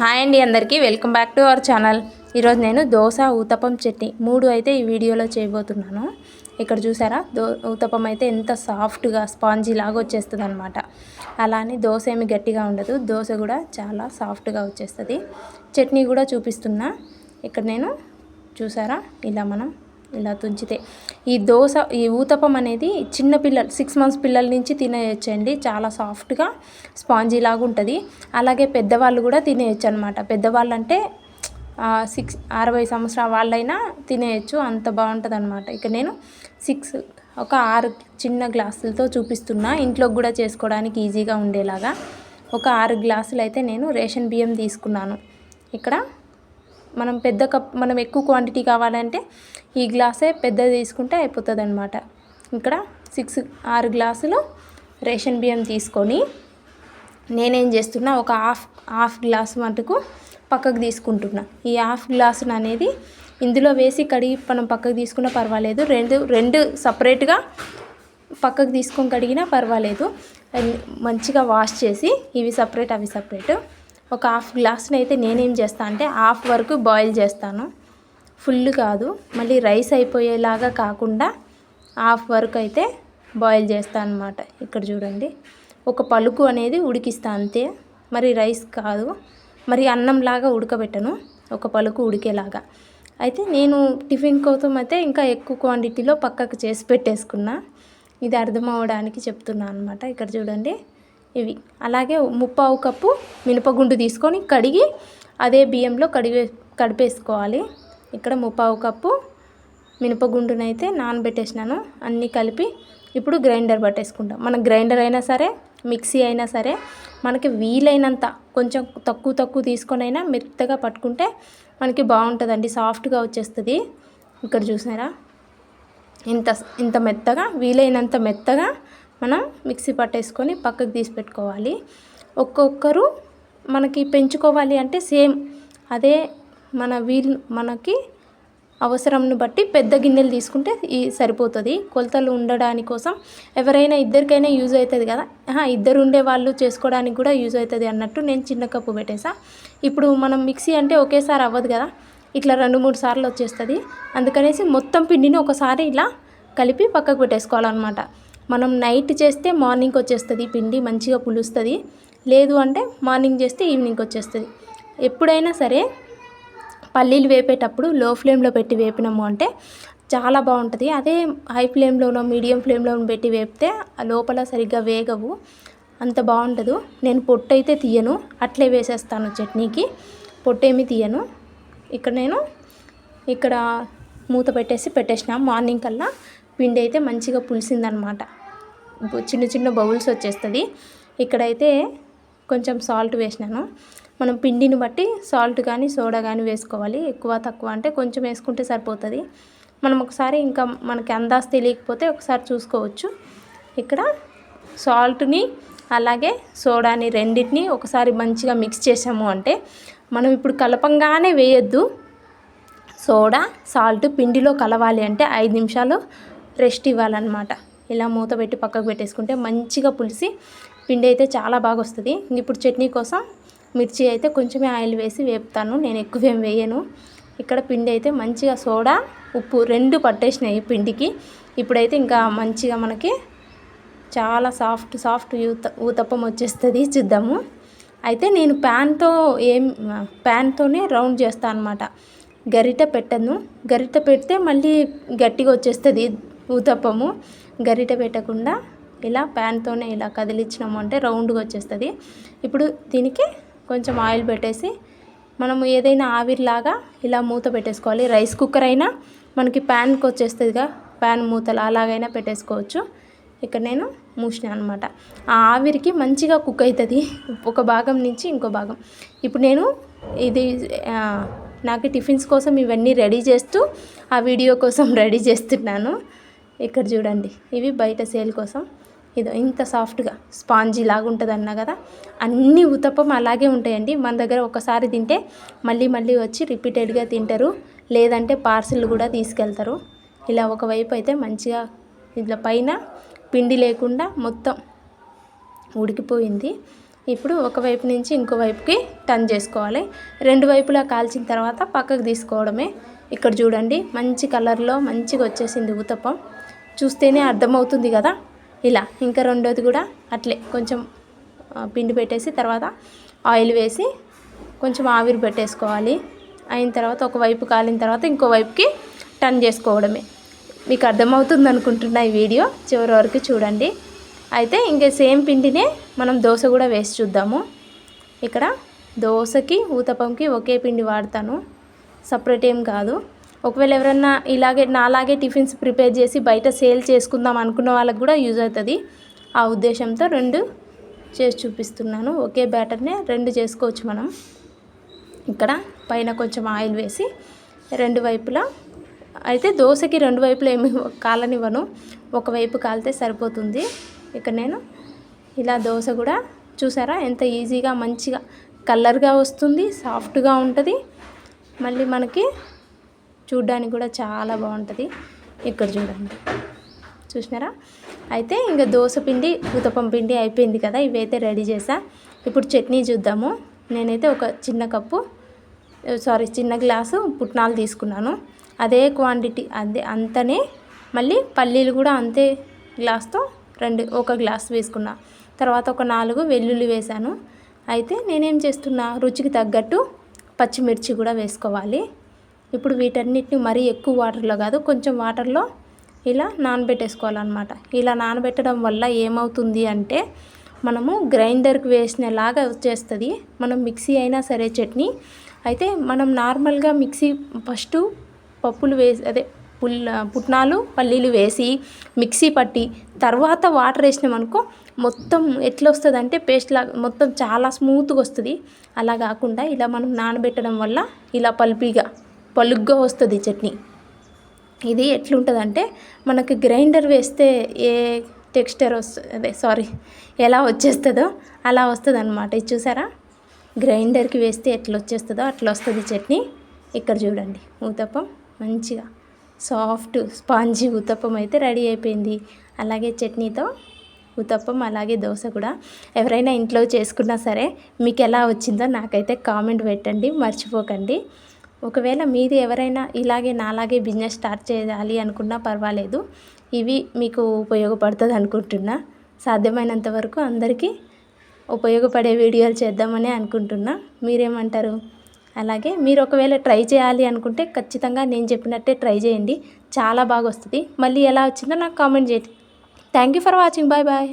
Hi అండి అందరికీ. Welcome back to our channel. ఈరోజు నేను దోశ ఊతపం చట్నీ మూడు అయితే ఈ వీడియోలో చేయబోతున్నాను. ఇక్కడ చూసారా? దో ఊతపం అయితే ఎంత సాఫ్ట్గా స్పాంజీ లాగా వచ్చేస్తుంది అనమాట అలానే దోశ ఏమి గట్టిగా ఉండదు. దోశ కూడా చాలా సాఫ్ట్గా వచ్చేస్తుంది. చట్నీ కూడా చూపిస్తున్నా. ఇక్కడ నేను చూసారా? ఇలా మనం ఇలా తుంచితే ఈ దోశ ఈ ఊతపం అనేది చిన్న పిల్లలు సిక్స్ మంత్స్ పిల్లల నుంచి తినేయచ్చండి. చాలా సాఫ్ట్గా స్పాంజీ లాగా ఉంటుంది. అలాగే పెద్దవాళ్ళు కూడా తినేయచ్చు అనమాట పెద్దవాళ్ళు అంటే సిక్స్ అరవై సంవత్సరాల వాళ్ళైనా తినేయచ్చు. అంత బాగుంటుంది అనమాట ఇక నేను సిక్స్ ఒక ఆరు చిన్న గ్లాసులతో చూపిస్తున్నా. ఇంట్లోకి కూడా చేసుకోవడానికి ఈజీగా ఉండేలాగా. ఒక ఆరు గ్లాసులు అయితే నేను రేషన్ బియ్యం తీసుకున్నాను. ఇక్కడ మనం పెద్ద కప్ మనం ఎక్కువ క్వాంటిటీ కావాలంటే ఈ గ్లాసే పెద్దది తీసుకుంటే అయిపోతుంది అనమాట ఇక్కడ సిక్స్ ఆరు గ్లాసులు రేషన్ బియ్యం తీసుకొని నేనేం చేస్తున్నా ఒక హాఫ్ హాఫ్ గ్లాస్ మటుకు పక్కకు తీసుకుంటున్నా. ఈ హాఫ్ గ్లాస్ అనేది ఇందులో వేసి కడిగి మనం పక్కకు తీసుకున్నా పర్వాలేదు. రెండు రెండు సపరేట్గా పక్కకు తీసుకొని కడిగినా పర్వాలేదు. మంచిగా వాష్ చేసి ఇవి సపరేట్ అవి సపరేట్ ఒక హాఫ్ గ్లాస్ని అయితే నేనేం చేస్తాను అంటే హాఫ్ వరకు బాయిల్ చేస్తాను. ఫుల్ కాదు. మళ్ళీ రైస్ అయిపోయేలాగా కాకుండా హాఫ్ వరకు అయితే బాయిల్ చేస్తాను అనమాట ఇక్కడ చూడండి. ఒక పలుకు అనేది ఉడికిస్తా అంతే. మరి రైస్ కాదు. మరి అన్నంలాగా ఉడకబెట్టను. ఒక పలుకు ఉడికేలాగా. అయితే నేను టిఫిన్ కోసం అయితే ఇంకా ఎక్కువ క్వాంటిటీలో పక్కకు చేసి పెట్టేసుకున్నా. ఇది అర్థం అవడానికి చెప్తున్నాను అనమాట ఇక్కడ చూడండి. ఇవి. అలాగే ముప్పావు కప్పు మినపగుండు తీసుకొని కడిగి అదే బియ్యంలో కడిగే కడిపేసుకోవాలి. ఇక్కడ ముప్పావు కప్పు మినపగుండునైతే నానబెట్టేసినాను. అన్నీ కలిపి ఇప్పుడు గ్రైండర్ పట్టేసుకుంటాం. మన గ్రైండర్ అయినా సరే మిక్సీ అయినా సరే మనకి వీలైనంత కొంచెం తక్కువ తక్కువ తీసుకొని అయినా మెత్తగా పట్టుకుంటే మనకి బాగుంటుందండి. సాఫ్ట్గా వచ్చేస్తుంది. ఇక్కడ చూసినారా? ఇంత ఇంత మెత్తగా వీలైనంత మెత్తగా మనం మిక్సీ పట్టేసుకొని పక్కకు తీసి పెట్టుకోవాలి. ఒక్కొక్కరు మనకి పెంచుకోవాలి అంటే సేమ్ అదే మన వీల్ మనకి అవసరంను బట్టి పెద్ద గిన్నెలు తీసుకుంటే ఈ సరిపోతుంది. కొలతలు ఉండడాని కోసం ఎవరైనా ఇద్దరికైనా యూజ్ అవుతుంది కదా. ఇద్దరు ఉండే వాళ్ళు చేసుకోవడానికి కూడా యూజ్ అవుతుంది అన్నట్టు నేను చిన్న కప్పు పెట్టేసా. ఇప్పుడు మనం మిక్సీ అంటే ఒకేసారి అవ్వదు కదా. ఇట్లా రెండు మూడు సార్లు వచ్చేస్తుంది. అందుకనేసి మొత్తం పిండిని ఒకసారి ఇలా కలిపి పక్కకు పెట్టేసుకోవాలన్నమాట. మనం నైట్ చేస్తే మార్నింగ్ వచ్చేస్తుంది పిండి మంచిగా పులుస్తుంది. లేదు అంటే మార్నింగ్ చేస్తే ఈవినింగ్ వచ్చేస్తుంది. ఎప్పుడైనా సరే పల్లీలు వేపేటప్పుడు లో ఫ్లేమ్లో పెట్టి వేపినాము అంటే చాలా బాగుంటుంది. అదే హై ఫ్లేమ్లోనో మీడియం ఫ్లేమ్లో పెట్టి వేపితే లోపల సరిగ్గా వేగవు. అంత బాగుండదు. నేను పొట్టు అయితే తీయను. అట్లే వేసేస్తాను చట్నీకి. పొట్టేమి తీయను. ఇక్కడ నేను ఇక్కడ మూత పెట్టేసి పెట్టేసిన మార్నింగ్ కల్లా పిండి అయితే మంచిగా పులిసిందనమాట. చిన్న చిన్న బౌల్స్ వచ్చేస్తుంది. ఇక్కడైతే కొంచెం సాల్ట్ వేసినాను. మనం పిండిని బట్టి సాల్ట్ కానీ సోడా కానీ వేసుకోవాలి. ఎక్కువ తక్కువ అంటే కొంచెం వేసుకుంటే సరిపోతుంది. మనం ఒకసారి ఇంకా మనకి అందాజ్ తెలియకపోతే ఒకసారి చూసుకోవచ్చు. ఇక్కడ సాల్ట్ని అలాగే సోడాని రెండింటిని ఒకసారి మంచిగా మిక్స్ చేసాము అంటే మనం ఇప్పుడు కలపంగానే వేయొద్దు. సోడా సాల్ట్ పిండిలో కలవాలి అంటే ఐదు నిమిషాలు రెస్ట్ ఇవ్వాలన్నమాట. ఇలా మూత పెట్టి పక్కకు పెట్టేసుకుంటే మంచిగా పులిసి పిండి అయితే చాలా బాగా వస్తుంది. ఇప్పుడు చట్నీ కోసం మిర్చి అయితే కొంచెమే ఆయిల్ వేసి వేపుతాను. నేను ఎక్కువేం వేయను. ఇక్కడ పిండి అయితే మంచిగా సోడా ఉప్పు రెండు పట్టేసినాయి పిండికి. ఇప్పుడైతే ఇంకా మంచిగా మనకి చాలా సాఫ్ట్ సాఫ్ట్ ఊత ఊతప్పం వచ్చేస్తుంది చూద్దాము. అయితే నేను ప్యాన్తో ఏం ప్యాన్తోనే రౌండ్ చేస్తాను అనమాట గరిట పెట్టను. గరిట పెడితే మళ్ళీ గట్టిగా వచ్చేస్తుంది. ఊతప్పము. గరిట పెట్టకుండా ఇలా ప్యాన్తోనే ఇలా కదిలించినాము అంటే రౌండ్గా వచ్చేస్తుంది. ఇప్పుడు దీనికి కొంచెం ఆయిల్ పెట్టేసి మనము ఏదైనా ఆవిరిలాగా ఇలా మూత పెట్టేసుకోవాలి. రైస్ కుక్కర్ అయినా మనకి ప్యాన్కి వచ్చేస్తుందిగా. ప్యాన్ మూతలు అలాగైనా పెట్టేసుకోవచ్చు. ఇక్కడ నేను మూసిన అనమాట ఆ ఆవిరికి మంచిగా కుక్ అవుతుంది ఒక భాగం నుంచి ఇంకో భాగం. ఇప్పుడు నేను ఇది నాకు టిఫిన్స్ కోసం ఇవన్నీ రెడీ చేస్తూ ఆ వీడియో కోసం రెడీ చేస్తున్నాను. ఇక్కడ చూడండి. ఇవి బయట సేల్ కోసం. ఇదో ఇంత సాఫ్ట్గా స్పాంజీ లాగా ఉంటుంది అన్నా కదా అన్ని ఉతప్పం అలాగే ఉంటాయండి. మన దగ్గర ఒకసారి తింటే మళ్ళీ మళ్ళీ వచ్చి రిపీటెడ్గా తింటారు. లేదంటే పార్సిల్ కూడా తీసుకెళ్తారు. ఇలా ఒకవైపు అయితే మంచిగా ఇట్లా పైన పిండి లేకుండా మొత్తం ఉడికిపోయింది. ఇప్పుడు ఒక వైపు నుంచి ఇంకో వైపుకి టర్న్ చేసుకోవాలి. రెండు వైపులా కాల్చిన తర్వాత పక్కకు తీసుకోవడమే. ఇక్కడ చూడండి మంచి కలర్లో మంచిగా వచ్చేసింది ఉతప్పం చూస్తేనే అర్థమవుతుంది కదా. ఇలా ఇంకా రెండోది కూడా అట్లే కొంచెం పిండి పెట్టేసి తర్వాత ఆయిల్ వేసి కొంచెం ఆవిరి పెట్టేసుకోవాలి. అయిన తర్వాత ఒక వైపు కాలిన తర్వాత ఇంకో వైపుకి టర్న్ చేసుకోవడమే. మీకు అర్థమవుతుంది అనుకుంటున్నా ఈ వీడియో? చివరి వరకు చూడండి. అయితే ఇంకా సేమ్ పిండినే మనం దోశ కూడా వేసి చూద్దాము. ఇక్కడ దోశకి ఊతపంకి ఒకే పిండి వాడతాను. సపరేట్ ఏం కాదు. ఒకవేళ ఎవరన్నా ఇలాగే నాలాగే టిఫిన్స్ ప్రిపేర్ చేసి బయట సేల్ చేసుకుందాం అనుకున్న వాళ్ళకి కూడా యూజ్ అవుతుంది. ఆ ఉద్దేశంతో రెండు చేసి చూపిస్తున్నాను. ఒకే బ్యాటర్నే రెండు చేసుకోవచ్చు మనం. ఇక్కడ పైన కొంచెం ఆయిల్ వేసి రెండు వైపులా అయితే దోశకి రెండు వైపులా ఏమి కాలనివ్వను. ఒకవైపు కాలితే సరిపోతుంది. ఇక్కడ నేను ఇలా దోశ కూడా చూసారా? ఎంత ఈజీగా మంచిగా కలర్గా వస్తుంది సాఫ్ట్గా ఉంటుంది. మళ్ళీ మనకి చూడ్డానికి కూడా చాలా బాగుంటుంది. ఇక్కడ చూడండి. చూసినారా? అయితే ఇంకా దోశ పిండి ఉతపం పిండి అయిపోయింది కదా ఇవైతే రెడీ చేసా. ఇప్పుడు చట్నీ చూద్దాము. నేనైతే ఒక చిన్న కప్పు సారీ చిన్న గ్లాసు పుట్నాలు తీసుకున్నాను. అదే క్వాంటిటీ అదే అంతనే. మళ్ళీ పల్లీలు కూడా అంతే గ్లాస్తో రెండు ఒక గ్లాస్ వేసుకున్నా. తర్వాత ఒక నాలుగు వెల్లుల్లి వేసాను అయితే నేనేం చేస్తున్నా రుచికి తగ్గట్టు పచ్చిమిర్చి కూడా వేసుకోవాలి. ఇప్పుడు వీటన్నిటిని మరీ ఎక్కువ వాటర్లో కాదు కొంచెం వాటర్లో ఇలా నానబెట్టేసుకోవాలన్నమాట. ఇలా నానబెట్టడం వల్ల ఏమవుతుంది అంటే మనము గ్రైండర్కి వేసినలాగా వచ్చేస్తుంది. మనం మిక్సీ అయినా సరే చట్నీ. అయితే మనం నార్మల్గా మిక్సీ ఫస్ట్ పప్పులు వేసి అదే పుల్ పుట్నాలు పల్లీలు వేసి మిక్సీ పట్టి తర్వాత వాటర్ వేసినామనుకో మొత్తం ఎట్లా వస్తుంది అంటే పేస్ట్ లాగా మొత్తం చాలా స్మూత్గా వస్తుంది. అలా కాకుండా ఇలా మనం నానబెట్టడం వల్ల ఇలా పల్పీగా పలుగ్గా వస్తుంది చట్నీ. ఇది ఎట్లుంటుందంటే మనకి గ్రైండర్ వేస్తే ఏ టెక్స్చర్ వస్తుంది అదే సారీ ఎలా వచ్చేస్తుందో అలా వస్తుంది అనమాట ఇది చూసారా? గ్రైండర్కి వేస్తే ఎట్లా వచ్చేస్తుందో అట్లా వస్తుంది చట్నీ. ఇక్కడ చూడండి ఊతప్పం మంచిగా సాఫ్ట్ స్పాంజీ ఊతప్పం అయితే రెడీ అయిపోయింది. అలాగే చట్నీతో ఉతప్పం అలాగే దోశ కూడా. ఎవరైనా ఇంట్లో చేసుకున్నా సరే మీకు ఎలా వచ్చిందో నాకైతే కామెంట్ పెట్టండి మర్చిపోకండి. ఒకవేళ మీరు ఎవరైనా ఇలాగే నాలాగే బిజినెస్ స్టార్ట్ చేయాలి అనుకున్నా పర్వాలేదు. ఇవి మీకు ఉపయోగపడుతుంది అనుకుంటున్నా. సాధ్యమైనంత వరకు అందరికీ ఉపయోగపడే వీడియోలు చేద్దామని అనుకుంటున్నా. మీరేమంటారు? అలాగే మీరు ఒకవేళ ట్రై చేయాలి అనుకుంటే ఖచ్చితంగా నేను చెప్పినట్టే ట్రై చేయండి. చాలా బాగా వస్తుంది. మళ్ళీ ఎలా వచ్చిందో నాకు కామెంట్ చేయండి. Thank you for watching bye bye